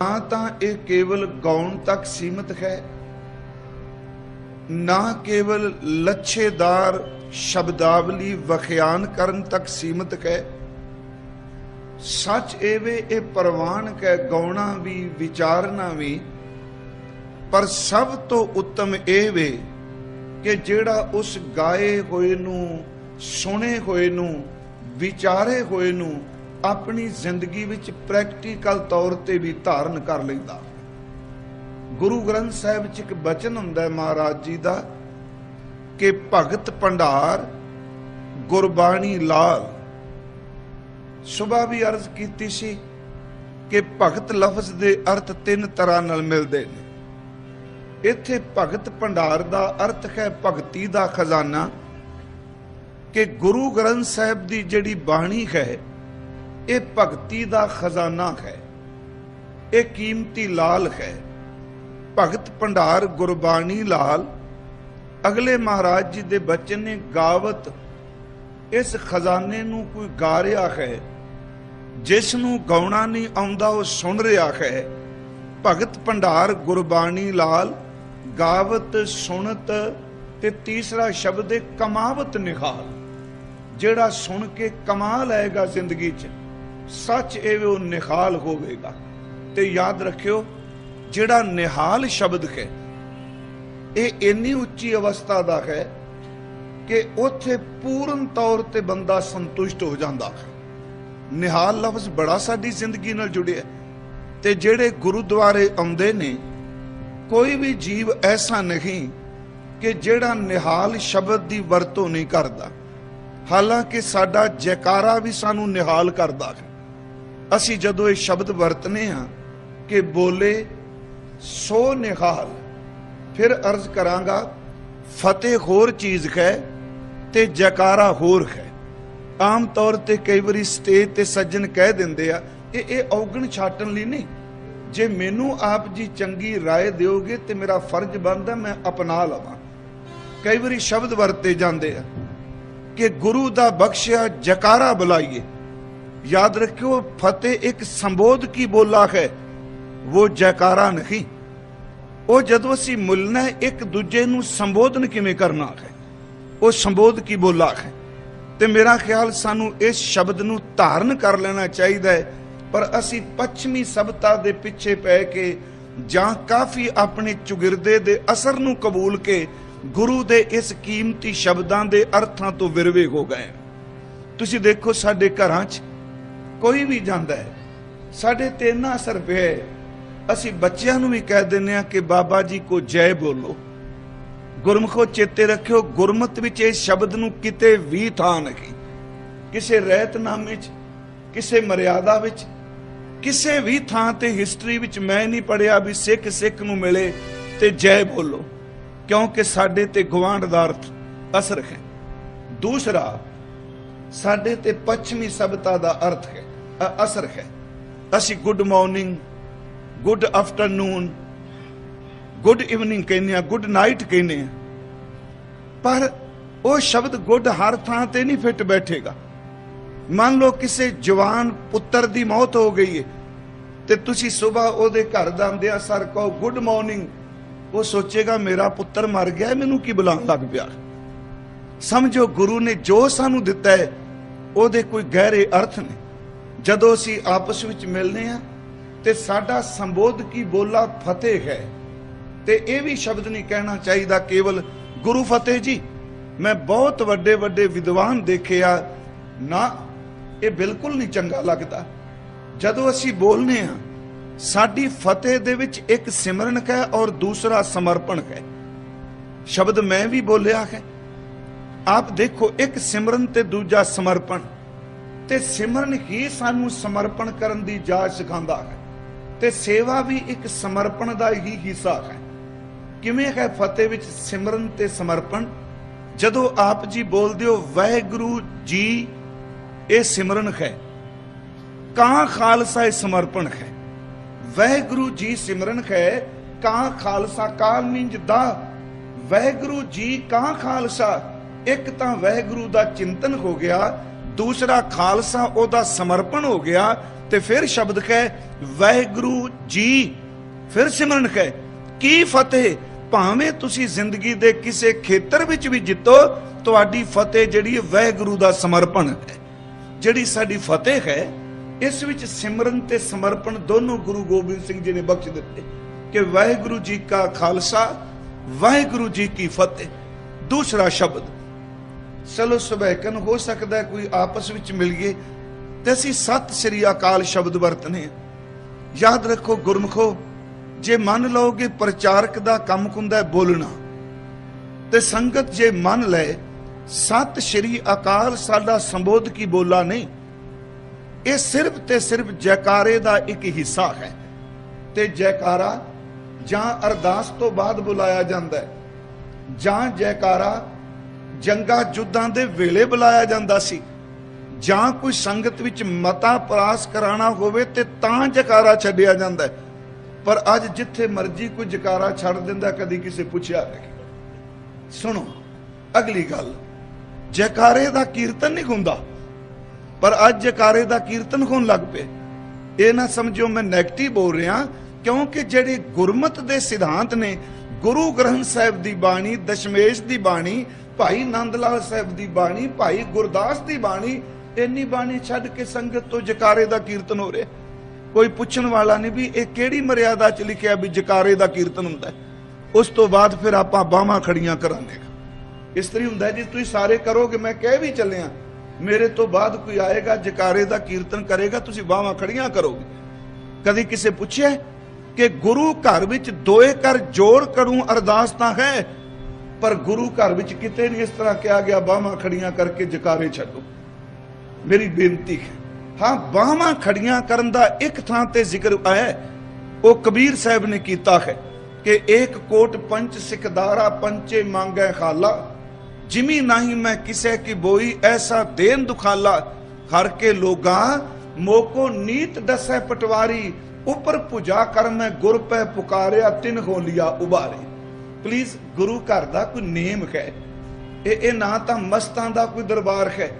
ਨਾ ਤਾਂ ਇਹ ਕੇਵਲ ਗਾਉਣ ਤੱਕ ਸੀਮਤ ਹੈ, ਨਾ ਕੇਵਲ ਲੱਛੇਦਾਰ ਸ਼ਬਦਾਵਲੀ ਵਖਿਆਨ ਕਰਨ ਤੱਕ ਸੀਮਤ ਹੈ। ਸੱਚ ਏਵੇ ਇਹ ਪ੍ਰਵਾਨ ਕੈ, ਗਾਉਣਾ ਵੀ, ਵਿਚਾਰਨਾ ਵੀ। ਪਰ ਸਭ ਤੋਂ ਉੱਤਮ ਇਹ ਵੇ ਕਿ ਜਿਹੜਾ ਉਸ ਗਾਏ ਹੋਏ ਨੂੰ, ਸੁਣੇ ਹੋਏ ਨੂੰ, ਵਿਚਾਰੇ ਹੋਏ ਨੂੰ ਆਪਣੀ ਜ਼ਿੰਦਗੀ ਵਿੱਚ ਪ੍ਰੈਕਟੀਕਲ ਤੌਰ ਤੇ ਵੀ ਧਾਰਨ ਕਰ ਲੈਂਦਾ ਗੁਰੂ ਗ੍ਰੰਥ ਸਾਹਿਬ 'ਚ ਇੱਕ ਬਚਨ ਹੁੰਦਾ ਹੈ ਮਹਾਰਾਜ ਜੀ ਦਾ ਕਿ ਭਗਤ ਭੰਡਾਰ ਗੁਰਬਾਣੀ ਲਾਲ। ਸੁਬਾ ਵੀ ਅਰਜ਼ ਕੀਤੀ ਸੀ ਕਿ ਭਗਤ ਲਫ਼ਜ਼ ਦੇ ਅਰਥ ਤਿੰਨ ਤਰ੍ਹਾਂ ਨਾਲ ਮਿਲਦੇ ਨੇ। ਇੱਥੇ ਭਗਤ ਭੰਡਾਰ ਦਾ ਅਰਥ ਹੈ ਭਗਤੀ ਦਾ ਖਜ਼ਾਨਾ ਕਿ ਗੁਰੂ ਗ੍ਰੰਥ ਸਾਹਿਬ ਦੀ ਜਿਹੜੀ ਬਾਣੀ ਹੈ ਇਹ ਭਗਤੀ ਦਾ ਖਜ਼ਾਨਾ ਹੈ। ਇਹ ਕੀਮਤੀ ਲਾਲ ਹੈ। ਭਗਤ ਭੰਡਾਰ ਗੁਰਬਾਣੀ ਲਾਲ। ਅਗਲੇ ਮਹਾਰਾਜ ਜੀ ਦੇ ਬਚਨ ਨੇ ਗਾਵਤ ਇਸ ਖਜ਼ਾਨੇ ਨੂੰ ਕੋਈ ਗਾ ਰਿਹਾ ਹੈ। ਜਿਸ ਨੂੰ ਗਾਉਣਾ ਨਹੀਂ ਆਉਂਦਾ, ਉਹ ਸੁਣ ਰਿਹਾ ਹੈ। ਭਗਤ ਭੰਡਾਰ ਗੁਰਬਾਣੀ ਲਾਲ। ਗਾਵਤ, ਸੁਣਤ ਤੇ ਤੀਸਰਾ ਸ਼ਬਦ ਹੈ ਕਮਾਵਤ ਨਿਹਾਲ। ਜਿਹੜਾ ਸੁਣ ਕੇ ਕਮਾਲ ਆਏਗਾ ਜ਼ਿੰਦਗੀ 'ਚ। ਸੱਚ ਇਹ ਉਹ ਨਿਹਾਲ ਹੋਵੇਗਾ। ਤੇ ਯਾਦ ਰੱਖਿਓ, ਜਿਹੜਾ ਨਿਹਾਲ ਸ਼ਬਦ ਹੈ, ਇਹ ਇੰਨੀ ਉੱਚੀ ਅਵਸਥਾ ਦਾ ਹੈ ਕਿ ਉੱਥੇ ਪੂਰਨ ਤੌਰ ਤੇ ਬੰਦਾ ਸੰਤੁਸ਼ਟ ਹੋ ਜਾਂਦਾ ਹੈ। ਨਿਹਾਲ ਲਫ਼ਜ਼ ਬੜਾ ਸਾਡੀ ਜ਼ਿੰਦਗੀ ਨਾਲ ਜੁੜਿਆ ਤੇ ਜਿਹੜੇ ਗੁਰਦੁਆਰੇ ਆਉਂਦੇ ਨੇ, ਕੋਈ ਵੀ ਜੀਵ ਐਸਾ ਨਹੀਂ ਕਿ ਜਿਹੜਾ ਨਿਹਾਲ ਸ਼ਬਦ ਦੀ ਵਰਤੋਂ ਨਹੀਂ ਕਰਦਾ। ਹਾਲਾਂਕਿ ਸਾਡਾ ਜੈਕਾਰਾ ਵੀ ਸਾਨੂੰ ਨਿਹਾਲ ਕਰਦਾ ਹੈ। ਅਸੀਂ ਜਦੋਂ ਇਹ ਸ਼ਬਦ ਵਰਤਨੇ ਆ ਕਿ ਬੋਲੇ ਸੋ ਨਿਹਾਲ ਫਿਰ ਅਰਜ਼ ਕਰਾਂਗਾ ਫਤਿਹ ਹੋਰ ਚੀਜ਼ ਹੈ ਤੇ ਜੈਕਾਰਾ ਹੋਰ ਹੈ ਆਮ ਤੌਰ ਤੇ ਕਈ ਵਾਰੀ ਸਟੇਜ ਤੇ ਸੱਜਣ ਕਹਿ ਦਿੰਦੇ ਆ ਇਹ ਇਹ ਔਗਣ ਛਾਟਣ ਲਈ ਨਹੀਂ ਜੇ ਮੈਨੂੰ ਆਪ ਜੀ ਚੰਗੀ رائے ਦਿਓਗੇ ਤੇ ਮੇਰਾ ਫਰਜ਼ ਬਣਦਾ ਮੈਂ ਅਪਣਾ ਲਵਾਂ ਕਈ ਵਾਰੀ ਸ਼ਬਦ ਵਰਤੇ ਜਾਂਦੇ ਆ ਕਿ ਗੁਰੂ ਦਾ ਬਖਸ਼ਿਆ ਜਕਾਰਾ ਬੁਲਾਈਏ ਯਾਦ ਰੱਖਿਓ, ਫਤਿਹ ਇੱਕ ਸੰਬੋਧ ਕੀ ਬੋਲਾ ਹੈ? ਉਹ ਜੈਕਾਰਾ ਨਹੀਂ। ਉਹ ਜਦੋਂ ਅਸੀਂ ਮਿਲਣਾ ਇੱਕ ਦੂਜੇ ਨੂੰ ਸੰਬੋਧਨ ਕਿਵੇਂ ਕਰਨਾ ਹੈ? ਉਹ ਸੰਬੋਧ ਕੀ ਬੋਲਾ ਹੈ? ਤੇ ਮੇਰਾ ਖਿਆਲ ਸਾਨੂੰ ਇਸ ਸ਼ਬਦ ਨੂੰ ਧਾਰਨ ਕਰ ਲੈਣਾ ਚਾਹੀਦਾ ਹੈ, ਪਰ ਅਸੀਂ ਪੱਛਮੀ ਸਭਤਾ ਦੇ ਪਿੱਛੇ ਪੈ ਕੇ ਜਾਂ ਕਾਫੀ ਆਪਣੇ ਚੁਗਿਰਦੇ ਦੇ ਅਸਰ ਨੂੰ ਕਬੂਲ ਕੇ ਗੁਰੂ ਦੇ ਇਸ ਕੀਮਤੀ ਸ਼ਬਦਾਂ ਦੇ ਅਰਥਾਂ ਤੋਂ ਵਿਰਵੇ ਹੋ ਗਏ ਤੁਸੀਂ ਦੇਖੋ ਸਾਡੇ ਘਰਾਂ 'ਚ ਕੋਈ ਵੀ ਜਾਂਦਾ ਹੈ, ਸਾਡੇ ਤੇ ਇੰਨਾ ਅਸਰ ਪਿਆ ਅਸੀਂ ਬੱਚਿਆਂ ਨੂੰ ਵੀ ਕਹਿ ਦਿੰਦੇ ਆ ਕਿ ਬਾਬਾ ਜੀ ਕੋ ਜੈ ਬੋਲੋ। ਗੁਰਮੁਖੋ ਚੇਤੇ ਰੱਖਿਓ, ਗੁਰਮਤ ਵਿੱਚ ਇਹ ਸ਼ਬਦ ਨੂੰ ਕਿਤੇ ਵੀ ਥਾਂ ਨਹੀਂ। ਕਿਸੇ ਰਹਿਤਨਾਮੇ 'ਚ, ਕਿਸੇ ਮਰਿਆਦਾ ਵਿੱਚ, ਕਿਸੇ ਵੀ ਥਾਂ ਤੇ ਹਿਸਟਰੀ ਵਿੱਚ ਮੈਂ ਨਹੀਂ ਪੜਿਆ ਵੀ ਸਿੱਖ ਸਿੱਖ ਨੂੰ ਮਿਲੇ ਤੇ ਜੈ ਬੋਲੋ, ਕਿਉਂਕਿ ਸਾਡੇ ਤੇ ਗਵਾਂਢ ਦਾ ਅਰਥ ਅਸਰ ਹੈ। ਦੂਸਰਾ, ਸਾਡੇ ਤੇ ਪੱਛਮੀ ਸਭਤਾ ਦਾ ਅਰਥ ਹੈ। ਅਸਰ ਹੈ ਅਸੀਂ good morning good afternoon good evening ਕਹਿੰਦੇ ਆ ਗੁੱਡ ਨਾਈਟ ਕਹਿੰਦੇ ਆ ਪਰ ਉਹ ਸ਼ਬਦ ਗੁੱਡ ਹਰ ਥਾਂ ਤੇ ਨਹੀਂ ਫਿੱਟ ਬੈਠੇਗਾ। ਮੰਨ ਲਓ ਕਿਸੇ ਜਵਾਨ ਪੁੱਤਰ ਦੀ ਮੌਤ ਹੋ ਗਈ ਹੈ ਤੇ ਤੁਸੀਂ ਸਵੇਰ ਉਹਦੇ ਘਰ ਜਾਂਦਿਆਂ ਸਰ ਕਹੋ ਗੁੱਡ ਮਾਰਨਿੰਗ ਉਹ ਸੋਚੇਗਾ, ਮੇਰਾ ਪੁੱਤਰ ਮਰ ਗਿਆ, ਮੈਨੂੰ ਕੀ ਬੁਲਾਉਣ ਲੱਗ ਪਿਆ? ਸਮਝੋ, ਗੁਰੂ ਨੇ ਜੋ ਸਾਨੂੰ ਦਿੱਤਾ ਹੈ ਉਹਦੇ ਕੋਈ ਗਹਿਰੇ ਅਰਥ ਨੇ। ਜਦੋਂ ਅਸੀਂ ਆਪਸ ਵਿੱਚ ਮਿਲਨੇ ਆ, ਤੇ ਸਾਡਾ ਸੰਬੋਧ ਕੀ ਬੋਲਾ ਫਤਿਹ ਹੈ। ਤੇ ਇਹ ਵੀ ਸ਼ਬਦ ਨਹੀਂ ਕਹਿਣਾ ਚਾਹੀਦਾ ਕੇਵਲ ਗੁਰੂ ਫਤਿਹ ਜੀ। ਮੈਂ ਬਹੁਤ ਵੱਡੇ ਵੱਡੇ ਵਿਦਵਾਨ ਦੇਖੇ ਆ। ਨਾ, ਇਹ ਬਿਲਕੁਲ ਨਹੀਂ ਚੰਗਾ ਲੱਗਦਾ। ਜਦੋਂ ਅਸੀਂ ਬੋਲਨੇ ਆ, ਸਾਡੀ ਫਤਿਹ ਦੇ ਵਿੱਚ ਇੱਕ ਸਿਮਰਨ ਹੈ ਔਰ ਦੂਸਰਾ ਸਮਰਪਣ ਹੈ। ਸ਼ਬਦ ਮੈਂ ਵੀ ਬੋਲਿਆ ਹੈ। ਆਪ ਦੇਖੋ, ਇੱਕ ਸਿਮਰਨ ਤੇ ਦੂਜਾ ਸਮਰਪਣ। ਤੇ ਸਿਮਰਨ ਹੀ ਸਾਨੂੰ ਸਮਰਪਣ ਕਰਨ ਦੀ ਜਾਚ ਸਿਖਾਉਂਦਾ ਹੈ। ਤੇ ਸੇਵਾ ਵੀ ਇੱਕ ਸਮਰਪਣ ਦਾ ਹੀ ਹਿੱਸਾ ਹੈ। ਕਿਵੇਂ ਹੈ ਫਤਿਹ ਵਿੱਚ ਸਿਮਰਨ ਤੇ ਸਮਰਪਣ? ਜਦੋਂ ਆਪ ਜੀ ਬੋਲਦੇ ਹੋ, ਵਾਹਿਗੁਰੂ ਜੀ, ਇਹ ਸਿਮਰਨ ਹੈ। ਕਾਂ ਖਾਲਸਾ ਇਹ ਸਮਰਪਣ ਹੈ। ਵਾਹਿਗੁਰੂ ਜੀ ਸਿਮਰਨ ਹੈ, ਕਾਂ ਖਾਲਸਾ ਕਾਂ ਮੀਨਜ ਦਾ। ਵਾਹਿਗੁਰੂ ਜੀ ਕਾਂ ਖਾਲਸਾ, ਇੱਕ ਤਾਂ ਵਾਹਿਗੁਰੂ ਦਾ ਚਿੰਤਨ ਹੋ ਗਿਆ ਦੂਸਰਾ ਖਾਲਸਾ ਉਹਦਾ ਸਮਰਪਣ ਹੋ ਗਿਆ ਤੇ ਫਿਰ ਸ਼ਬਦ ਹੈ ਵਾਹਿਗੁਰੂ ਜੀ। ਫਿਰ ਸਿਮਰਨ ਹੈ ਕੀ ਫਤਿਹ? ਭਾਵੇਂ ਤੁਸੀਂ ਜ਼ਿੰਦਗੀ ਦੇ ਕਿਸੇ ਖੇਤਰ ਵਿੱਚ ਵੀ ਜਿੱਤੋ, ਤੁਹਾਡੀ ਫਤਿਹ ਜਿਹੜੀ ਹੈ ਵਾਹਿਗੁਰੂ ਦਾ ਸਮਰਪਣ ਹੈ। ਜਿਹੜੀ ਸਾਡੀ ਫਤਿਹ ਹੈ, ਇਸ ਵਿੱਚ ਸਿਮਰਨ ਤੇ ਸਮਰਪਣ ਦੋਨੋਂ ਗੁਰੂ ਗੋਬਿੰਦ ਸਿੰਘ ਜੀ ਨੇ ਬਖਸ਼ ਦਿੱਤੇ ਕਿ ਵਾਹਿਗੁਰੂ ਜੀ ਕਾ ਖਾਲਸਾ, ਵਾਹਿਗੁਰੂ ਜੀ ਕੀ ਫਤਿਹ। ਦੂਸਰਾ ਸ਼ਬਦ ਚਲੋ ਸੁਭੈਕਨ ਹੋ ਸਕਦਾ ਕੋਈ ਆਪਸ ਵਿੱਚ ਮਿਲ ਗਏ। ਤੇ ਅਸੀਂ ਸਤਿ ਸ੍ਰੀ ਅਕਾਲ ਸ਼ਬਦ ਵਰਤਨੇ ਯਾਦ ਰੱਖੋ ਗੁਰਮਖੋ, ਜੇ ਮੰਨ ਲਓਗੇ ਪ੍ਰਚਾਰਕ ਦਾ ਕੰਮ ਹੁੰਦਾ ਬੋਲਣਾ, ਤੇ ਸੰਗਤ ਜੇ ਮੰਨ ਲੈ, ਸਤਿ ਸ਼੍ਰੀ ਅਕਾਲ ਸਾਡਾ ਸੰਬੋਧ ਕੀ ਬੋਲਾ ਨਹੀਂ? ਇਹ ਸਿਰਫ ਤੇ ਸਿਰਫ ਜੈਕਾਰੇ ਦਾ ਇੱਕ ਹਿੱਸਾ ਹੈ। ਤੇ ਜੈਕਾਰਾ ਜਾਂ ਅਰਦਾਸ ਤੋਂ ਬਾਅਦ ਬੁਲਾਇਆ ਜਾਂਦਾ ਹੈ। ਜਾਂ ਜੈਕਾਰਾ ਜੰਗਾ ਜੁੱਦਾਂ ਦੇ ਵੇਲੇ ਬੁਲਾਇਆ ਜਾਂਦਾ ਸੀ। ਜਾਂ ਕੋਈ ਸੰਗਤ ਵਿੱਚ ਮਤਾ ਪ੍ਰਾਸ ਕਰਾਣਾ ਹੋਵੇ ਤੇ ਤਾਂ ਜਕਾਰਾ ਛੱਡਿਆ ਜਾਂਦਾ ਪਰ ਅੱਜ ਜਿੱਥੇ ਮਰਜ਼ੀ ਕੋਈ ਜਕਾਰਾ ਛੱਡ ਦਿੰਦਾ, ਕਦੀ ਕਿਸੇ ਪੁੱਛਿਆ ਨਹੀਂ। ਸੁਣੋ, ਅਗਲੀ ਗੱਲ, ਜੈਕਾਰੇ ਦਾ ਕੀਰਤਨ ਨਹੀਂ ਹੁੰਦਾ। ਪਰ ਅੱਜ ਜਕਾਰੇ ਦਾ ਕੀਰਤਨ ਹੋਣ ਲੱਗ ਪਏ। ਇਹ ਨਾ ਸਮਝਿਓ ਮੈਂ 네ਗੇਟਿਵ ਬੋਲ ਰਿਹਾ, ਕਿਉਂਕਿ ਜਿਹੜੇ ਗੁਰਮਤ ਦੇ ਸਿਧਾਂਤ ਨੇ, ਗੁਰੂ ਗ੍ਰੰਥ ਸਾਹਿਬ ਦੀ ਬਾਣੀ, ਦਸ਼ਮੇਸ਼ ਦੀ ਬਾਣੀ ਭਾਈ ਨੰਦ ਲਾਲ ਸਾਹਿਬ ਦੀ ਬਾਣੀ, ਭਾਈ ਗੁਰਦਾਸ ਦੀ ਬਾਣੀ, ਇੰਨੀ ਬਾਣੀ ਛੱਡ ਕੇ ਸੰਗਤ ਤੋਂ ਜਕਾਰੇ ਦਾ ਕੀਰਤਨ ਹੋ ਰਿਹਾ ਕੋਈ ਪੁੱਛਣ ਵਾਲਾ ਨਹੀਂ ਵੀ ਇਹ ਕਿਹੜੀ ਮਰਿਆਦਾ ਚ ਲਿਖਿਆ ਵੀ ਜਕਾਰੇ ਦਾ ਕੀਰਤਨ ਹੁੰਦਾ ਉਸ ਤੋਂ ਬਾਅਦ ਫਿਰ ਆਪਾਂ ਬਾਹਾਂ ਖੜੀਆਂ ਕਰਾਂਗੇ। ਇਸ ਤਰੀ ਹੁੰਦਾ ਜੀ ਤੁਸੀਂ ਸਾਰੇ ਕਰੋਗੇ, ਮੈਂ ਕਹਿ ਵੀ ਚੱਲਿਆ, ਮੇਰੇ ਤੋਂ ਬਾਅਦ ਕੋਈ ਆਏਗਾ, ਜਕਾਰੇ ਦਾ ਕੀਰਤਨ ਕਰੇਗਾ, ਤੁਸੀਂ ਬਾਹਾਂ ਖੜੀਆਂ ਕਰੋਗੇ। ਕਦੀ ਕਿਸੇ ਪੁੱਛਿਆ ਕਿ ਗੁਰੂ ਘਰ ਵਿੱਚ ਦੋਏ ਕਰ ਜੋੜ ਕਰੂੰ ਅਰਦਾਸ ਤਾਂ ਹੈ ਪਰ ਗੁਰੂ ਘਰ ਵਿੱਚ ਕਿਤੇ ਨਹੀਂ ਇਸ ਤਰ੍ਹਾਂ ਕਿਹਾ ਗਿਆ, ਬਾਹਾਂ ਖੜੀਆਂ ਕਰਕੇ ਜਕਾਰੇ ਛੱਡੋ। ਮੇਰੀ ਬੇਨਤੀ ਹੈ, ਹਾਂ, ਬਾਹਾਂ ਖੜੀਆਂ ਕਰਨ ਦਾ ਇੱਕ ਥਾਂ ਤੇ ਜ਼ਿਕਰ ਆਇਆ ਉਹ ਕਬੀਰ ਸਾਹਿਬ ਨੇ ਕੀਤਾ ਹੈ ਕਿ ਏਕ ਕੋਟ ਪੰਚ ਸਿਕਦਾਰਾ ਪੰਚੇ ਮੰਗੈ ਖਾਲਾ। ਜਿਮੀ ਨਹੀਂ ਮੈਂ ਕਿਸੇ ਕੀ ਬੋਈ, ਐਸਾ ਦੇਨ ਦੁਖਾਲਾ। ਹਰ ਕੇ ਲੋਗਾ, ਮੋਕੋ ਨੀਤ ਦਸੈ ਪਟਵਾਰੀ। ਉਪਰ ਪੁਜਾ ਕਰ ਮੈਂ ਗੁਰ ਪੈ ਪੁਕਾਰਿਆ, ਤਿਨ ਹੋ ਉਬਾਰੇ। ਪਲੀਜ਼ ਗੁਰੂ ਘਰ ਦਾ ਕੋਈ ਨੇਮ ਹੈ ਇਹ ਇਹ ਨਾ ਤਾਂ ਮਸਤਾਂ ਦਾ ਕੋਈ ਦਰਬਾਰ ਹੈ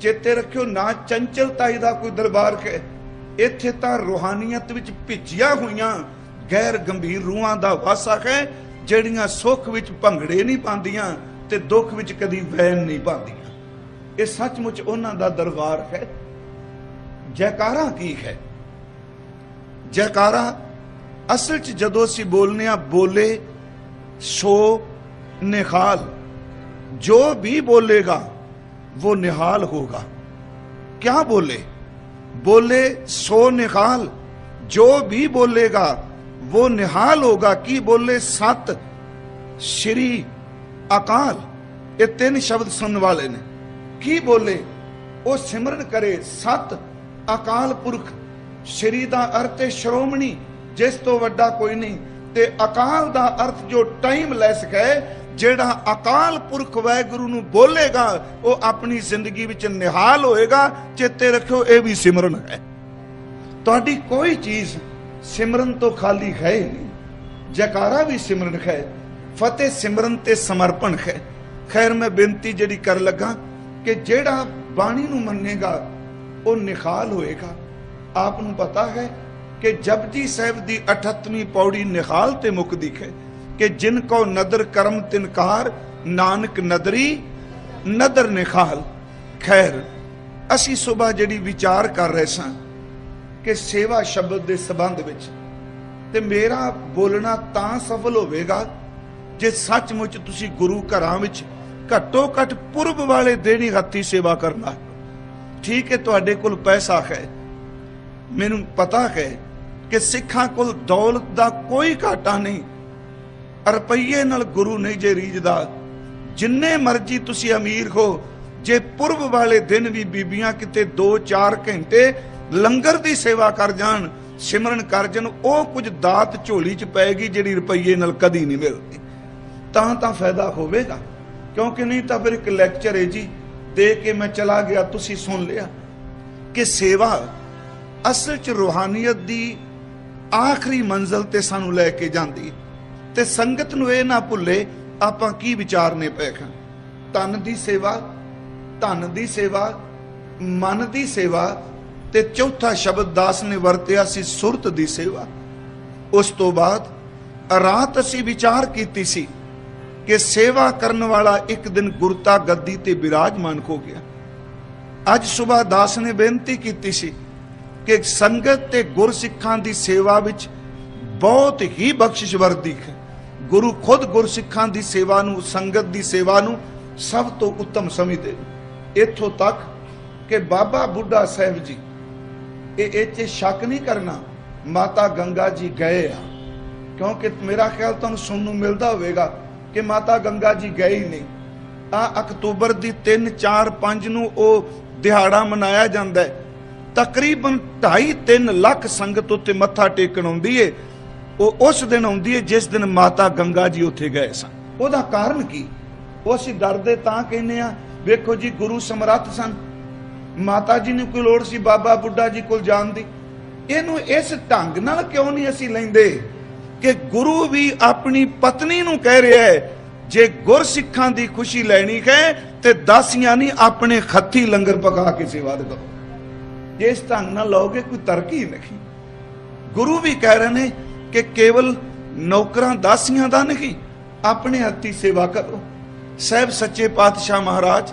ਚੇਤੇ ਰੱਖਿਓ ਨਾ ਚੰਚਲਤਾਈ ਦਾ ਕੋਈ ਦਰਬਾਰ ਹੈ ਇੱਥੇ ਤਾਂ ਰੂਹਾਨੀਅਤ ਵਿੱਚ ਭਿੱਜੀਆਂ ਹੋਈਆਂ ਗੈਰ ਗੰਭੀਰ ਰੂਹਾਂ ਦਾ ਵਾਸਾ ਹੈ ਜਿਹੜੀਆਂ ਸੁੱਖ ਵਿੱਚ ਭੰਗੜੇ ਨਹੀਂ ਪਾਉਂਦੀਆਂ ਤੇ ਦੁੱਖ ਵਿੱਚ ਕਦੀ ਵੈਨ ਨਹੀਂ ਪਾਉਂਦੀਆਂ ਇਹ ਸੱਚਮੁੱਚ ਉਹਨਾਂ ਦਾ ਦਰਬਾਰ ਹੈ ਜੈਕਾਰਾ ਕੀ ਹੈ ਜੈਕਾਰਾ ਅਸਲ 'ਚ ਜਦੋਂ ਅਸੀਂ ਬੋਲਨੇ ਆ ਬੋਲੇ ਸੋ ਨਿਹਾਲ ਜੋ ਵੀ ਬੋਲੇਗਾ वो निहाल होगा क्या बोले बोले सो निहाल जो भी बोलेगा वो निहाल होगा की बोले सत श्री अकाल ये तीन शब्द सुनने वाले ने की बोले ਉਹ ਸਿਮਰਨ ਕਰੇ ਸਤ ਅਕਾਲ ਪੁਰਖ ਸ਼੍ਰੀ ਦਾ ਅਰਥ ਹੈ ਸ਼੍ਰੋਮਣੀ ਜਿਸ ਤੋਂ ਵੱਡਾ ਕੋਈ ਨਹੀਂ ਤੇ ਅਕਾਲ ਦਾ ਅਰਥ ਜੋ ਟਾਈਮਲੈਸ ਹੈ, ਜਿਹੜਾ ਅਕਾਲ ਪੁਰਖ ਵਾਹਿਗੁਰੂ ਨੂੰ ਬੋਲੇਗਾ, ਉਹ ਆਪਣੀ ਜ਼ਿੰਦਗੀ ਵਿੱਚ ਨਿਹਾਲ ਹੋਏਗਾ, ਚੇਤੇ ਰੱਖਿਓ, ਇਹ ਵੀ ਸਿਮਰਨ ਹੈ। ਤੁਹਾਡੀ ਕੋਈ ਚੀਜ਼ ਸਿਮਰਨ ਤੋਂ ਖਾਲੀ ਹੈ ਨਹੀਂ। ਜਕਾਰਾ ਵੀ ਸਿਮਰਨ ਹੈ, ਫਤਿਹ ਸਿਮਰਨ ਤੇ ਸਮਰਪਣ ਹੈ। ਖੈਰ, ਮੈਂ ਬੇਨਤੀ ਜਿਹੜੀ ਕਰ ਲੱਗਾ ਕਿ ਜਿਹੜਾ ਬਾਣੀ ਨੂੰ ਮੰਨੇਗਾ, ਉਹ ਨਿਖਾਲ ਹੋਏਗਾ। ਆਪ ਨੂੰ ਪਤਾ ਹੈ ਕਿ ਜਪਜੀ ਸਾਹਿਬ ਦੀ 38ਵੀਂ ਪੌੜੀ ਨਿਖਾਲ ਤੇ ਮੁਕਦੀ ਹੈ ਕਿ ਜਿਨ ਕੋ ਨਦਰ ਕਰਮ ਤਿਨਕਾਰ ਨਾਨਕ ਨਦਰੀ, ਨਦਰ ਨਿਖਾਲ ਖੈਰ, ਅਸੀਂ ਸਵੇਰ ਜਿਹੜੀ ਵਿਚਾਰ ਕਰ ਰਹੇ ਸਾਂ ਕਿ ਸੇਵਾ ਸ਼ਬਦ ਦੇ ਸੰਬੰਧ ਵਿੱਚ ਤੇ ਮੇਰਾ ਬੋਲਣਾ ਤਾਂ ਸਫਲ ਹੋਵੇਗਾ ਜੇ ਸੱਚਮੁੱਚ ਤੁਸੀਂ ਗੁਰੂ ਘਰਾਂ ਵਿੱਚ ਘੱਟੋ ਘੱਟ ਪੁਰਬ ਵਾਲੇ ਦੇਣੀ ਹੱਥੀ ਸੇਵਾ ਕਰਨਾ। ਠੀਕ ਹੈ, ਤੁਹਾਡੇ ਕੋਲ ਪੈਸਾ ਹੈ। ਮੈਨੂੰ ਪਤਾ ਹੈ ਕਿ ਸਿੱਖਾਂ ਕੋਲ ਦੌਲਤ ਦਾ ਕੋਈ ਘਾਟਾ ਨਹੀਂ। ਰੁਪਈਏ ਨਾਲ ਗੁਰੂ ਨਹੀਂ ਜੇ ਰੀਝਦਾ। ਜਿੰਨੇ ਮਰਜ਼ੀ ਤੁਸੀਂ ਅਮੀਰ ਹੋ, ਜੇ ਪੁਰਬ ਵਾਲੇ ਦਿਨ ਵੀ ਬੀਬੀਆਂ ਕਿਤੇ 2-4 ਘੰਟੇ ਲੰਗਰ ਦੀ ਸੇਵਾ ਕਰ ਜਾਣ, ਸਿਮਰਨ ਕਰ ਜਨ ਉਹ ਕੁਝ ਦਾਤ ਝੋਲੀ 'ਚ ਪਏਗੀ ਜਿਹੜੀ ਰੁਪਈਏ ਨਾਲ ਕਦੀ ਨਹੀਂ ਮਿਲਦੀ। ਤਾਂ ਤਾਂ ਫਾਇਦਾ ਹੋਵੇਗਾ। ਕਿਉਂਕਿ ਨਹੀਂ ਤਾਂ ਫਿਰ ਇੱਕ ਲੈਕਚਰ ਹੈ ਜੀ, ਦੇ ਕੇ ਮੈਂ ਚਲਾ ਗਿਆ, ਤੁਸੀਂ ਸੁਣ ਲਿਆ। ਕਿ ਸੇਵਾ ਅਸਲ 'ਚ ਰੂਹਾਨੀਅਤ ਦੀ ਆਖਰੀ ਮੰਜ਼ਲ ਤੇ ਸਾਨੂੰ ਲੈ ਕੇ ਜਾਂਦੀ। ਤੇ ਸੰਗਤ ਨੂੰ ਇਹ ਨਾ ਭੁੱਲੇ, ਆਪਾਂ ਕੀ ਵਿਚਾਰਨੇ ਪਏ ਖਾਂ ਤਨ ਦੀ ਸੇਵਾ, ਧਨ ਦੀ ਸੇਵਾ, ਮਨ ਦੀ ਸੇਵਾ, ਤੇ ਚੌਥਾ ਸ਼ਬਦ ਦਾਸ ਨੇ ਵਰਤਿਆ ਸੀ ਸੁਰਤ ਦੀ ਸੇਵਾ। ਉਸ ਤੋਂ ਬਾਅਦ ਰਾਤ ਅਸੀਂ ਵਿਚਾਰ ਕੀਤੀ ਸੀ ਕਿ ਸੇਵਾ ਕਰਨ ਵਾਲਾ ਇੱਕ ਦਿਨ ਗੁਰਤਾ ਗੱਦੀ ਤੇ ਬਿਰਾਜਮਾਨ ਹੋ ਗਿਆ। ਅੱਜ ਸਵੇਰ ਦਾਸ ਨੇ ਬੇਨਤੀ ਕੀਤੀ ਸੀ ਕਿ ਸੰਗਤ ਤੇ ਗੁਰਸਿੱਖਾਂ ਦੀ ਸੇਵਾ ਵਿੱਚ ਬਹੁਤ ਹੀ ਬਖਸ਼ਿਸ਼ ਵਰਦੀ ਹੈ। ਗੁਰੂ ਖੁਦ ਗੁਰਸਿੱਖਾਂ ਦੀ ਸੇਵਾ ਨੂੰ, ਸੰਗਤ ਦੀ ਸੇਵਾ ਨੂੰ ਸਭ ਤੋਂ ਉੱਤਮ ਸਮਝਦੇ ਇੱਥੋਂ ਤੱਕ ਕਿ ਬਾਬਾ ਬੁੱਢਾ ਸਾਹਿਬ ਜੀ, ਇਹ ਇਹ 'ਚ ਸ਼ੱਕ ਨਹੀਂ ਕਰਨਾ, ਮਾਤਾ ਗੰਗਾ ਜੀ ਗਏ ਆ। ਕਿਉਂਕਿ ਮੇਰਾ ਖਿਆਲ ਤੁਹਾਨੂੰ ਸੁਣਨ ਨੂੰ ਮਿਲਦਾ ਹੋਵੇਗਾ ਕਿ ਮਾਤਾ ਗੰਗਾ ਜੀ ਗਏ ਹੀ ਨਹੀਂ। ਆ ਅਕਤੂਬਰ ਦੀ 3 4 5 ਨੂੰ ਉਹ ਦਿਹਾੜਾ ਮਨਾਇਆ ਜਾਂਦਾ ਹੈ। ਤਕਰੀਬਨ 2.5 3 ਲੱਖ ਸੰਗਤ ਉੱਤੇ ਮੱਥਾ ਟੇਕਣ ਆਉਂਦੀ ਏ। ਉਹ ਉਸ ਦਿਨ ਆਉਂਦੀ ਏ ਜਿਸ ਦਿਨ ਮਾਤਾ ਗੰਗਾ ਜੀ ਉੱਥੇ ਗਏ ਸਨ। ਉਹਦਾ ਕਾਰਨ ਕੀ? ਉਹ ਅਸੀਂ ਡਰਦੇ ਤਾਂ ਕਹਿੰਦੇ ਆ, ਵੇਖੋ ਜੀ ਗੁਰੂ ਸਮਰੱਥ ਸਨ। ਮਾਤਾ ਜੀ ਨੂੰ ਕੋਈ ਲੋੜ ਸੀ, ਬਾਬਾ ਬੁੱਢਾ ਜੀ ਕੋਲ ਜਾਣ ਦੀ। ਇਹਨੂੰ ਇਸ ਢੰਗ ਨਾਲ ਕਿਉਂ ਨਹੀਂ ਅਸੀਂ ਲੈਂਦੇ ਕਿ ਗੁਰੂ ਵੀ ਆਪਣੀ ਪਤਨੀ ਨੂੰ ਕਹਿ ਰਿਹਾ ਹੈ, ਜੇ ਗੁਰਸਿੱਖਾਂ ਦੀ ਖੁਸ਼ੀ ਲੈਣੀ ਹੈ ਤੇ ਦਾਸੀਆਂ ਨਹੀਂ ਆਪਣੇ ਖੱਤੀ ਲੰਗਰ ਪਕਾ ਕੇ ਸੇਵਾ ਕਰੋ ਜੇ ਇਸ ਢੰਗ ਨਾਲ ਲਓਗੇ ਕੋਈ ਤਰਕ ਹੀ ਨਹੀਂ। ਗੁਰੂ ਵੀ ਕਹਿ ਰਹੇ ਨੇ ਕਿ ਕੇਵਲ ਨੌਕਰਾਂ ਦਾਸੀਆਂ ਦਾ ਨਹੀਂ, ਆਪਣੇ ਹੱਥੀ ਸੇਵਾ ਕਰੋ। ਸਹਿਬ ਸੱਚੇ ਪਾਤਸ਼ਾਹ ਮਹਾਰਾਜ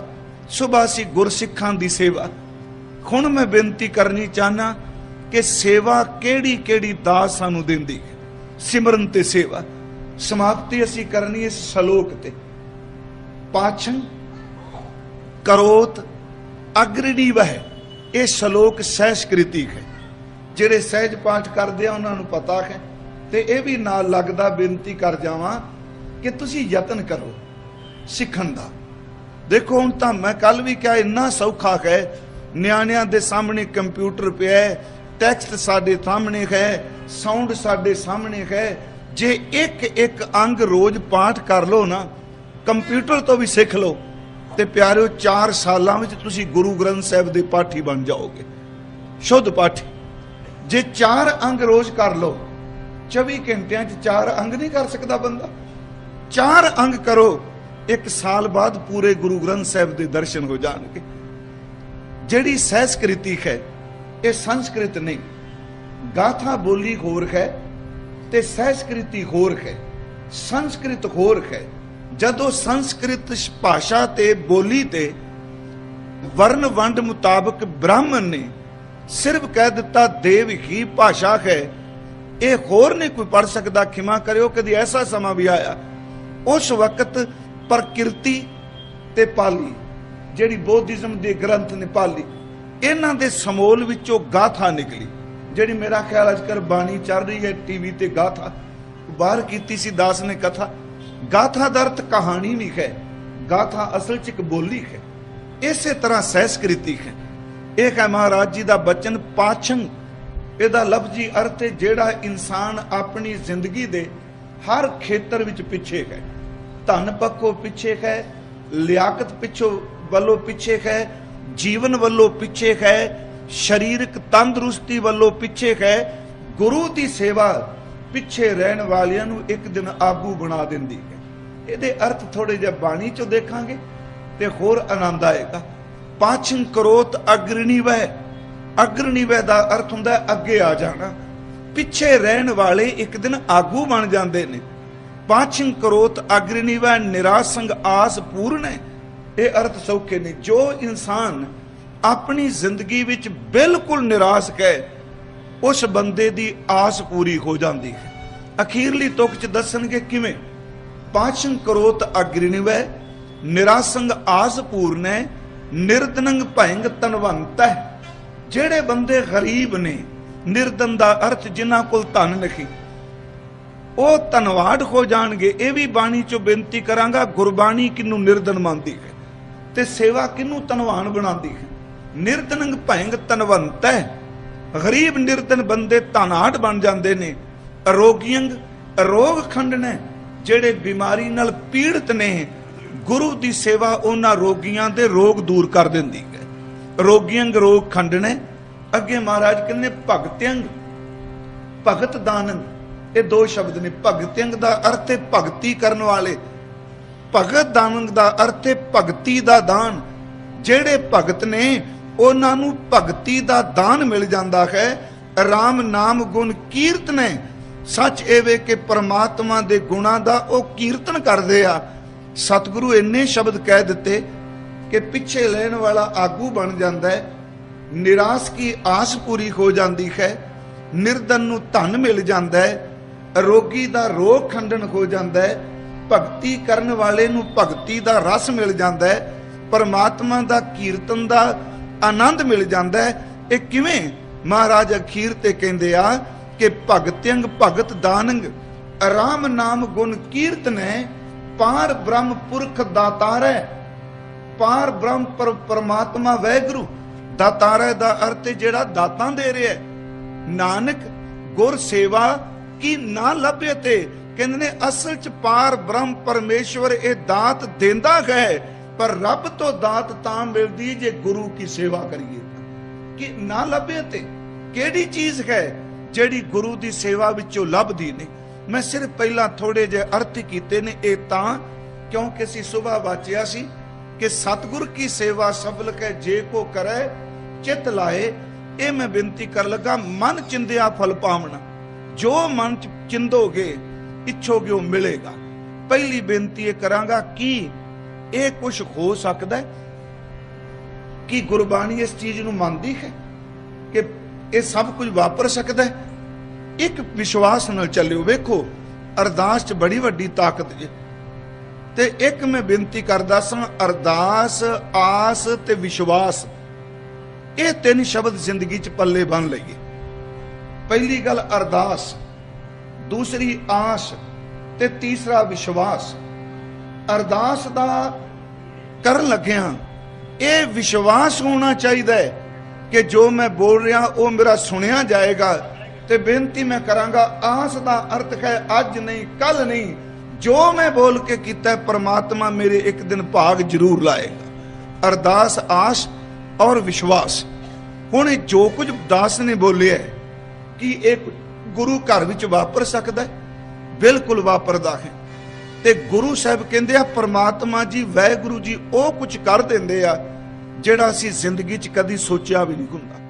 ਸੁਭਾਸੀ ਗੁਰਸਿੱਖਾਂ ਦੀ ਸੇਵਾ। ਹੁਣ ਮੈਂ ਬੇਨਤੀ ਕਰਨੀ ਚਾਹਨਾ ਕਿ ਸੇਵਾ ਕਿਹੜੀ ਕਿਹੜੀ ਦਾਸ ਸਾਨੂੰ ਦਿੰਦੀ ਹੈ। ਸਿਮਰਨ ਤੇ ਸੇਵਾ। ਸਮਾਪਤੀ ਅਸੀਂ ਕਰਨੀ ਇਸ ਸ਼ਲੋਕ ਤੇ। ਪਾਛੰ ਕਰੋਤ ਅਗਰਣੀ ਵਹਿ। ਇਹ ਸ਼ਲੋਕ ਸਹਿਸਕ੍ਰਿਤੀ ਹੈ। ਜਿਹੜੇ ਸਹਿਜ ਪਾਠ ਕਰਦੇ ਆ, ਉਹਨਾਂ ਨੂੰ ਪਤਾ ਹੈ। ਤੇ ਇਹ ਵੀ ਨਾਲ ਲੱਗਦਾ ਬੇਨਤੀ ਕਰ ਜਾਵਾਂ ਕਿ ਤੁਸੀਂ ਯਤਨ ਕਰੋ ਸਿੱਖਣ ਦਾ। ਦੇਖੋ, ਹੁਣ ਤਾਂ ਮੈਂ ਕੱਲ ਵੀ ਕਿਹਾ, ਇੰਨਾ ਸੌਖਾ ਹੈ। ਨਿਆਣਿਆਂ ਦੇ ਸਾਹਮਣੇ ਕੰਪਿਊਟਰ ਪਿਆ ਹੈ, ਟੈਕਸਟ ਸਾਡੇ ਸਾਹਮਣੇ ਹੈ, ਸਾਊਂਡ ਸਾਡੇ ਸਾਹਮਣੇ ਹੈ। ਜੇ ਇੱਕ ਇੱਕ ਅੰਗ ਰੋਜ਼ ਪਾਠ ਕਰ ਲਓ ਨਾ, ਕੰਪਿਊਟਰ ਤੋਂ ਵੀ ਸਿੱਖ ਲਓ। ਤੇ ਪਿਆਰਿਓ 4 ਸਾਲਾਂ ਵਿੱਚ ਤੁਸੀਂ ਗੁਰੂ ਗ੍ਰੰਥ ਸਾਹਿਬ ਦੇ ਪਾਠੀ ਬਣ ਜਾਓਗੇ। ਸ਼ੁੱਧ ਪਾਠੀ। ਜੇ 4 ਅੰਗ ਰੋਜ਼ ਕਰ ਲਓ 24 ਘੰਟਿਆਂ 'ਚ 4 ਅੰਗ ਨਹੀਂ ਕਰ ਸਕਦਾ ਬੰਦਾ। 4 ਅੰਗ ਕਰੋ, ਇੱਕ ਸਾਲ ਬਾਅਦ ਪੂਰੇ ਗੁਰੂ ਗ੍ਰੰਥ ਸਾਹਿਬ ਦੇ ਦਰਸ਼ਨ ਹੋ ਜਾਣਗੇ। ਜਿਹੜੀ ਸਹਿਸਕ੍ਰਿਤੀ ਹੈ, ਇਹ ਸੰਸਕ੍ਰਿਤ ਨਹੀਂ। ਗਾਥਾ ਬੋਲੀ ਹੋਰ ਹੈ ਤੇ ਸਹਿਸਕ੍ਰਿਤੀ ਹੋਰ ਹੈ, ਸੰਸਕ੍ਰਿਤ ਹੋਰ ਹੈ। ਜਦੋਂ ਸੰਸਕ੍ਰਿਤ ਭਾਸ਼ਾ ਤੇ ਬੋਲੀ ਤੇ ਵਰਨ ਵੰਡ ਮੁਤਾਬਕ ਬ੍ਰਾਹਮਣ ਨੇ ਸਿਰਫ ਕਹਿ ਦਿੱਤਾ, ਦੇਵ ਹੀ ਭਾਸ਼ਾ ਹੈ। ਇਹ ਹੋਰ ਨਹੀਂ ਕੋਈ ਪੜ ਸਕਦਾ। ਖਿਮਾ ਕਰਿਓ, ਕਦੀ ਐਸਾ ਸਮਾਂ ਵੀ ਆਇਆ, ਉਸ ਵਕਤ ਪ੍ਰਕਿਰਤੀ ਤੇ ਪਾਲੀ, ਜਿਹੜੀ ਬੋਧਿਜ਼ਮ ਦੇ ਗ੍ਰੰਥ ਨੇ ਪਾਲੀ, ਇਹਨਾਂ ਦੇ ਸਮੋਲ ਵਿੱਚੋਂ ਗਾਥਾ ਨਿਕਲੀ, ਜਿਹੜੀ ਮੇਰਾ ਖਿਆਲ ਅੱਜਕੱਲ ਬਾਣੀ ਚੱਲ ਰਹੀ ਹੈ, ਟੀਵੀ ਤੇ ਗਾਥਾ ਬਾਹਰ ਕੀਤੀ ਸੀ ਦਾਸ ਨੇ ਕਥਾ। ਗਾਥਾ ਦਾ ਅਰਥ ਕਹਾਣੀ ਵੀ ਹੈ, ਗਾਥਾ ਅਸਲ ਚ ਇੱਕ ਬੋਲੀ ਹੈ। ਇਸੇ ਤਰ੍ਹਾਂ ਸਹਿਸਕ੍ਰਿਤੀ ਹੈ। ਇਹ ਹੈ ਮਹਾਰਾਜ ਜੀ ਦਾ ਬਚਨ ਪਾਛੰ ਇਹਦਾ ਲਫ਼ਜ਼ੀ ਅਰਥ ਹੈ ਜਿਹੜਾ ਇਨਸਾਨ ਆਪਣੀ ਜ਼ਿੰਦਗੀ ਦੇ ਹਰ ਖੇਤਰ ਵਿੱਚ ਪਿੱਛੇ ਹੈ। ਧਨ ਪੱਖੋਂ ਪਿੱਛੇ ਹੈ, ਲਿਆਕਤ ਪਿੱਛੋਂ ਵੱਲੋਂ ਪਿੱਛੇ ਹੈ, ਜੀਵਨ ਵੱਲੋਂ ਪਿੱਛੇ ਹੈ, ਸਰੀਰਕ ਤੰਦਰੁਸਤੀ ਵੱਲੋਂ ਪਿੱਛੇ ਹੈ, ਗੁਰੂ ਦੀ ਸੇਵਾ ਪਿੱਛੇ ਰਹਿਣ ਵਾਲਿਆਂ ਨੂੰ ਇੱਕ ਦਿਨ ਆਗੂ ਬਣਾ ਦਿੰਦੀ ਹੈ। ਇਹਦੇ ਅਰਥ ਥੋੜੇ ਜਿਹਾ ਬਾਣੀ ਚੋਂ ਦੇਖਾਂਗੇ ਤੇ ਹੋਰ ਆਨੰਦ ਆਏਗਾ। ਪਾਛੰ ਕਰੋਤ ਅਗਰਣੀ ਵਹਿ। ਅਗਰਣੀ ਵਹਿ ਦਾ ਅਰਥ ਹੁੰਦਾ ਅੱਗੇ ਆ ਜਾਣਾ। ਪਿੱਛੇ ਰਹਿਣ ਵਾਲੇ ਇੱਕ ਦਿਨ ਆਗੂ ਬਣ ਜਾਂਦੇ ਨੇ। ਪਾਛੰ ਕਰੋਤ ਅਗਰਣੀ ਵਹਿ ਨਿਰਾਸੰਗ ਆਸ ਪੂਰਨ ਹੈ। ਇਹ ਅਰਥ ਸੌਖੇ ਨੇ। ਜੋ ਇਨਸਾਨ ਆਪਣੀ ਜ਼ਿੰਦਗੀ ਵਿੱਚ ਬਿਲਕੁਲ ਨਿਰਾਸ਼ ਹੈ ਉਸ ਬੰਦੇ ਦੀ ਆਸ ਪੂਰੀ ਹੋ ਜਾਂਦੀ ਹੈ। ਅਖੀਰਲੀ ਤੁਕ ਚ ਦੱਸਣਗੇ ਕਿਵੇਂ? ਪਾਛੰ ਕਰੋਤ ਅਗ੍ਰਿਨਵੈ ਨਿਰਾਸੰਗ ਆਸ ਪੂਰਨੈ ਨਿਰਦਨੰਗ ਭੈਂਗ ਤਨਵੰਤ ਜਿਹੜੇ ਬੰਦੇ ਗਰੀਬ ਨੇ, ਨਿਰਦਨ ਦਾ ਅਰਥ ਜਿਨ੍ਹਾਂ ਕੋਲ ਧਨ ਨਹੀਂ। ਉਹ ਧਨਵਾਦ ਹੋ ਜਾਣਗੇ, ਇਹ ਵੀ ਬਾਣੀ ਚੋਂ ਬੇਨਤੀ ਕਰਾਂਗਾ, ਗੁਰਬਾਣੀ ਕਿਨੂੰ ਨਿਰਦਨ ਮੰਨਦੀ ਹੈ? ਤੇ ਸੇਵਾ ਕਿਨੂੰ ਧਨਵਾਨ ਬਣਾਉਂਦੀ ਹੈ? ਨਿਰਦਨੰਗ ਭੈਂਗ ਤਨਵੰਤ ਹੈ। ਗਰੀਬ ਨਿਰਦਨ ਬੰਦੇ ਧਨਾਟ ਬਣ ਜਾਂਦੇ ਨੇ। ਅਰੋਗੀਅੰਗ ਰੋਗ ਖੰਡਨੇ ਜਿਹੜੇ ਬਿਮਾਰੀ ਨਾਲ ਪੀੜਤ ਨੇ। ਗੁਰੂ ਦੀ ਸੇਵਾ ਉਹਨਾਂ ਰੋਗੀਆਂ ਦੇ ਰੋਗ ਦੂਰ ਕਰ ਦਿੰਦੀ ਹੈ। ਰੋਗੀਅੰਗ ਰੋਗ ਖੰਡਨੇ ਅੱਗੇ ਮਹਾਰਾਜ ਕਹਿੰਦੇ, ਭਗਤਿਅੰਗ ਭਗਤ ਦਾਨੰਗ ਇਹ ਦੋ ਸ਼ਬਦ ਨੇ। ਭਗਤਿਅੰਗ ਦਾ ਅਰਥ ਹੈ ਭਗਤੀ ਕਰਨ ਵਾਲੇ। ਭਗਤ ਦਾਨੰਗ ਦਾ ਅਰਥ ਹੈ ਭਗਤੀ ਦਾ ਦਾਨ। ਜਿਹੜੇ ਭਗਤ ਨੇ ਉਹਨਾਂ ਨੂੰ ਭਗਤੀ ਦਾ ਦਾਨ ਮਿਲ ਜਾਂਦਾ ਹੈ। RAM ਨਾਮ ਗੁਣ ਕੀਰਤਨੇ ਸੱਚ ਇਹ ਵੇ ਕਿ ਪਰਮਾਤਮਾ ਦੇ ਗੁਣਾਂ ਦਾ ਉਹ ਕੀਰਤਨ ਕਰਦੇ ਆ। ਸਤਿਗੁਰੂ ਇੰਨੇ ਸ਼ਬਦ ਕਹਿ ਦਿੱਤੇ ਕਿ ਪਿੱਛੇ ਲੈਣ ਵਾਲਾ ਆਗੂ ਬਣ ਜਾਂਦਾ ਹੈ। ਨਿਰਾਸ਼ ਕੀ ਆਸ ਪੂਰੀ ਹੋ ਜਾਂਦੀ ਹੈ। ਨਿਰਧਨ ਨੂੰ ਧਨ ਮਿਲ ਜਾਂਦਾ ਹੈ। ਰੋਗੀ ਦਾ ਰੋਗ ਖੰਡਨ ਹੋ ਜਾਂਦਾ ਹੈ। ਭਗਤੀ ਕਰਨ ਵਾਲੇ ਨੂੰ ਭਗਤੀ ਦਾ ਰਸ ਮਿਲ ਜਾਂਦਾ ਹੈ। ਪਰਮਾਤਮਾ ਦਾ ਕੀਰਤਨ ਦਾ ਆਨੰਦ ਮਿਲ ਜਾਂਦਾ ਹੈ। ਇਹ ਕਿਵੇਂ? ਮਹਾਰਾਜ ਅਖੀਰ ਤੇ ਕਹਿੰਦੇ ਆ ਕਿ ਭਗਤਿਅੰਗ ਭਗਤ ਦਾਨੰਗ ਆਰਾਮ ਨਾਮ ਗੁਣ ਕੀਰਤਨੈ ਪਾਰ ਬ੍ਰਹਮ ਪੁਰਖ ਦਾਤਾਰੈ ਪਾਰ ਬ੍ਰਹਮ ਪਰਮਾਤਮਾ ਵੈਗੁਰੂ। ਦਾਤਾਰੈ ਦਾ ਅਰਥ ਜਿਹੜਾ ਦਾਤਾਂ ਦੇ ਰਿਹਾ ਨਾਨਕ, ਗੁਰ ਸੇਵਾ ਕੀ ਨਾ ਲੱਭੇ ਤੇ। ਕਹਿੰਦੇ ਨੇ ਅਸਲ ਚ ਪਾਰ ਬ੍ਰਹਮ ਪਰਮੇਸ਼ਵਰ ਇਹ ਦਾਤ ਦਿੰਦਾ ਹੈ। ਪਰ ਰੱਬ ਤੋਂ ਦਾਤ ਤਾਂ ਮਿਲਦੀ ਜੇ ਗੁਰੂ ਕੀ ਸੇਵਾ ਕਰੀਏ। ਕਿ ਨਾ ਲੱਭੇ ਤੇ ਕਿਹੜੀ ਚੀਜ਼ ਹੈ ਜਿਹੜੀ ਗੁਰੂ ਦੀ ਸੇਵਾ ਵਿੱਚੋਂ ਲੱਭਦੀ ਨਹੀਂ? ਮੈਂ ਸਿਰਫ ਪਹਿਲਾਂ ਥੋੜੇ ਜਿਹੇ ਅਰਥ ਕੀਤੇ ਨੇ, ਇਹ ਤਾਂ ਕਿਉਂਕਿ ਅਸੀਂ ਸੁਬਾ ਵਾਚਿਆ ਸੀ ਕਿ ਸਤਿਗੁਰ ਕੀ ਸੇਵਾ ਸਫਲ ਕੈ ਜੇ ਕੋ ਕਰੇ, ਚਿਤ ਲਾਏ ਇਹ ਮੈਂ ਬੇਨਤੀ ਕਰ ਲੱਗਾ, ਮਨ ਚਿੰਦਿਆ ਫਲ ਪਾਵਣਾ। ਜੋ ਮਨ ਚ ਚਿੰਦੋਗੇ ਇੱਛੋਗੇ ਉਹ ਮਿਲੇਗਾ? ਪਹਿਲੀ ਬੇਨਤੀ ਇਹ ਕਰਾਂਗਾ ਕਿ ਇਹ ਕੁਝ ਹੋ ਸਕਦਾ ਹੈ ਕਿ ਗੁਰਬਾਣੀ ਇਸ ਚੀਜ਼ ਨੂੰ ਮੰਨਦੀ ਹੈ ਕਿ ਇਹ ਸਭ ਕੁਝ ਵਾਪਰ ਸਕਦਾ ਹੈ? ਇੱਕ ਵਿਸ਼ਵਾਸ ਨਾਲ ਚੱਲਿਓ, ਵੇਖੋ, ਅਰਦਾਸ 'ਚ ਬੜੀ ਵੱਡੀ ਤਾਕਤ ਹੈ ਤੇ ਇੱਕ ਮੈਂ ਬੇਨਤੀ ਕਰਦਾ ਸਾਂ ਅਰਦਾਸ, ਆਸ ਤੇ ਵਿਸ਼ਵਾਸ, ਇਹ ਤਿੰਨ ਸ਼ਬਦ ਜ਼ਿੰਦਗੀ 'ਚ ਪੱਲੇ ਬੰਨ ਲਈਏ। ਪਹਿਲੀ ਗੱਲ ਅਰਦਾਸ, ਦੂਸਰੀ ਆਸ ਤੇ ਤੀਸਰਾ ਵਿਸ਼ਵਾਸ। ਅਰਦਾਸ ਦਾ ਕਰਨ ਲੱਗਿਆ ਇਹ ਵਿਸ਼ਵਾਸ ਹੋਣਾ ਚਾਹੀਦਾ ਹੈ ਕਿ ਜੋ ਮੈਂ ਬੋਲ ਰਿਹਾ, ਉਹ ਮੇਰਾ ਸੁਣਿਆ ਜਾਏਗਾ ਤੇ ਬੇਨਤੀ ਮੈਂ ਕਰਾਂਗਾ, ਆਸ ਦਾ ਅਰਥ ਹੈ ਅੱਜ ਨਹੀਂ ਕੱਲ ਨਹੀਂ। ਜੋ ਮੈਂ ਬੋਲ ਕੇ ਕੀਤਾ ਪਰਮਾਤਮਾ ਮੇਰੇ ਇੱਕ ਦਿਨ ਭਾਗ ਜ਼ਰੂਰ ਲਾਏਗਾ। ਅਰਦਾਸ, ਆਸ ਔਰ ਵਿਸ਼ਵਾਸ। ਹੁਣ ਇਹ ਜੋ ਕੁਝ ਦਾਸ ਨੇ ਬੋਲਿਆ ਕਿ ਇਹ ਗੁਰੂ ਘਰ ਵਿੱਚ ਵਾਪਰ ਸਕਦਾ ਹੈ? ਬਿਲਕੁਲ ਵਾਪਰਦਾ ਹੈ। ਤੇ ਗੁਰੂ ਸਾਹਿਬ ਕਹਿੰਦੇ ਆ, ਪ੍ਰਮਾਤਮਾ ਜੀ, ਵਾਹਿਗੁਰੂ ਜੀ, ਉਹ ਕੁਝ ਕਰ ਦਿੰਦੇ ਆ ਜਿਹੜਾ ਅਸੀਂ ਜ਼ਿੰਦਗੀ 'ਚ ਕਦੀ ਸੋਚਿਆ ਵੀ ਨਹੀਂ ਹੁੰਦਾ।